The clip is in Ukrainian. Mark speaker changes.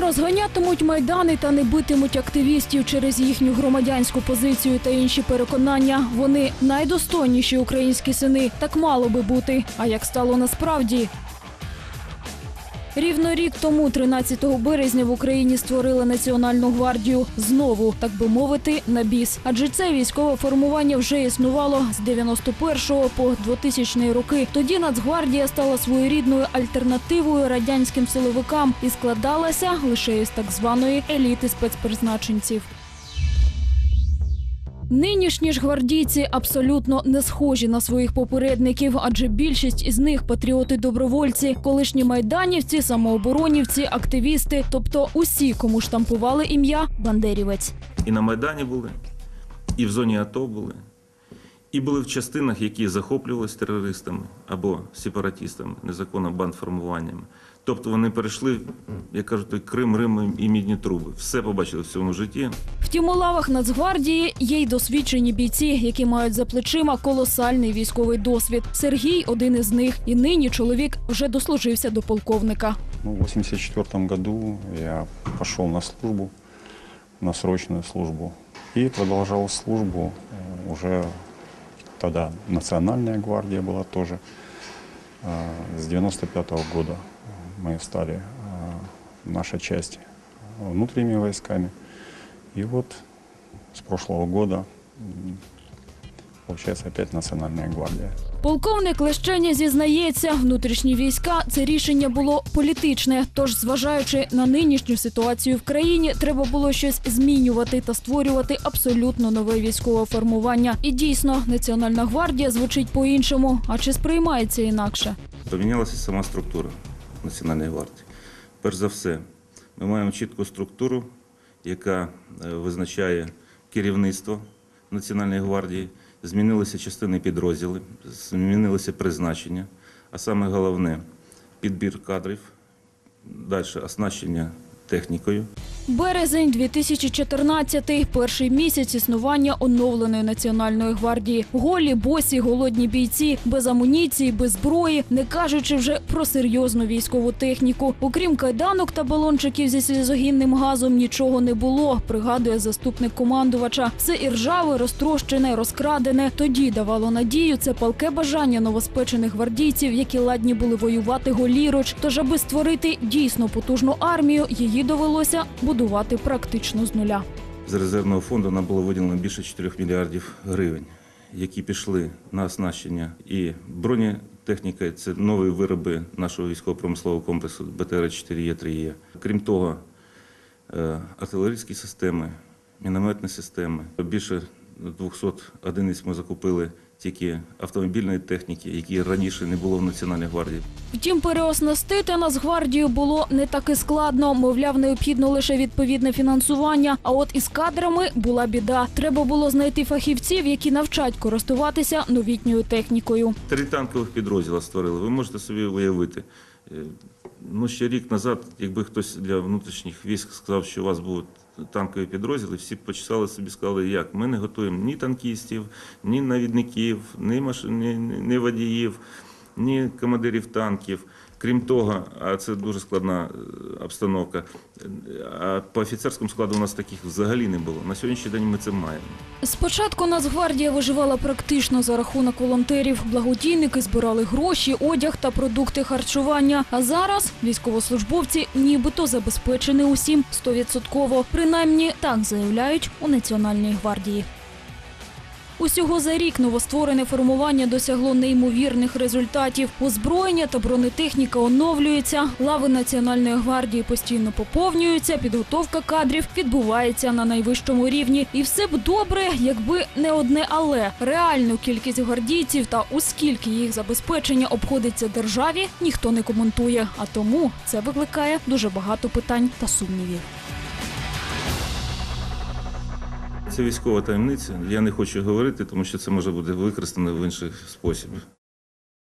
Speaker 1: розганятимуть майдани та не битимуть активістів через їхню громадянську позицію та інші переконання. Вони найдостойніші українські сини. Так мало би бути. А як стало насправді? Рівно рік тому, 13 березня, в Україні створили Національну гвардію знову, так би мовити, на біс. Адже це військове формування вже існувало з 91 по 2000 роки. Тоді Нацгвардія стала своєрідною альтернативою радянським силовикам і складалася лише із так званої еліти спецпризначенців. Нинішні ж гвардійці абсолютно не схожі на своїх попередників, адже більшість із них патріоти-добровольці, колишні майданівці, самооборонівці, активісти, тобто усі, кому штампували ім'я Бандерівець.
Speaker 2: І на Майдані були, і в зоні АТО були, і були в частинах, які захоплювалися терористами або сепаратистами, незаконно бандформуваннями. Тобто вони перейшли, як кажуть, той Крим, Рим і мідні труби. Все побачили в цьому житті.
Speaker 1: Втім, у лавах Нацгвардії є й досвідчені бійці, які мають за плечима колосальний військовий досвід. Сергій один із них, і нині чоловік вже дослужився до полковника.
Speaker 3: Ну, в 1984 году я пошел на службу, на срочную службу. И продолжал службу э, уже тогда Национальная гвардия была тоже. Э, С 95 года мы стали, э, наша часть, внутренними войсками. И вот с прошлого года, м, получается, опять Национальная гвардия.
Speaker 1: Полковник Лещеня зізнається, внутрішні війська це рішення було політичне. Тож, зважаючи на нинішню ситуацію в країні, треба було щось змінювати та створювати абсолютно нове військове формування. І дійсно, Національна гвардія звучить по-іншому. А чи сприймається інакше?
Speaker 2: Помінялася сама структура Національної гвардії. Перш за все, ми маємо чітку структуру, яка е, визначає керівництво Національної гвардії. Змінилися частини підрозділів, змінилося призначення, а саме головне підбір кадрів, далі оснащення технікою.
Speaker 1: Березень 2014 – перший місяць існування оновленої національної гвардії. Голі, босі, голодні бійці, без амуніції, без зброї, не кажучи вже про серйозну військову техніку. Окрім кайданок та балончиків зі слізогінним газом, нічого не було. Пригадує заступник командувача. Все і ржаве, розтрощене, розкрадене. Тоді давало надію це палке бажання новоспечених гвардійців, які ладні були воювати голіруч. Тож, аби створити дійсно потужну армію, її довелося будувати практично з нуля.
Speaker 2: З резервного фонду нам було виділено більше 4 мільярдів гривень, які пішли на оснащення і бронетехніка це нові вироби нашого військово-промислового комплексу БТР-4Е3Е. Крім того, е, артилерійські системи, мінометні системи. Більше 200 одиниць ми закупили тільки автомобільної техніки, які раніше не було в Національній гвардії.
Speaker 1: Втім, переоснастити Нацгвардію було не так і складно. Мовляв, необхідно лише відповідне фінансування. А от із кадрами була біда. Треба було знайти фахівців, які навчать користуватися новітньою технікою.
Speaker 2: Три танкових підрозділа створили. Ви можете собі уявити. Е, Ну, ще рік назад, якби хтось для внутрішніх військ сказав, що у вас будуть танкові підрозділи, всі почесали собі, сказали, як ми не готуємо ні танкістів, ні навідників, ні, маш... ні, ні водіїв, ні командирів танків. Крім того, а це дуже складна е, обстановка. А по офіцерському складу у нас таких взагалі не було. На сьогоднішній день ми це маємо.
Speaker 1: Спочатку Нацгвардія виживала практично за рахунок волонтерів. Благодійники збирали гроші, одяг та продукти харчування. А зараз військовослужбовці нібито забезпечені усім стовідсотково. Принаймні так заявляють у Національній гвардії. Усього за рік новостворене формування досягло неймовірних результатів. Озброєння та бронетехніка оновлюються, лави Національної гвардії постійно поповнюються, підготовка кадрів відбувається на найвищому рівні. І все б добре, якби не одне але реальну кількість гвардійців та у їх забезпечення обходиться державі, ніхто не коментує. А тому це викликає дуже багато питань та сумнівів.
Speaker 2: Це військова таємниця. Я не хочу говорити, тому що це може бути використано в інший спосіб.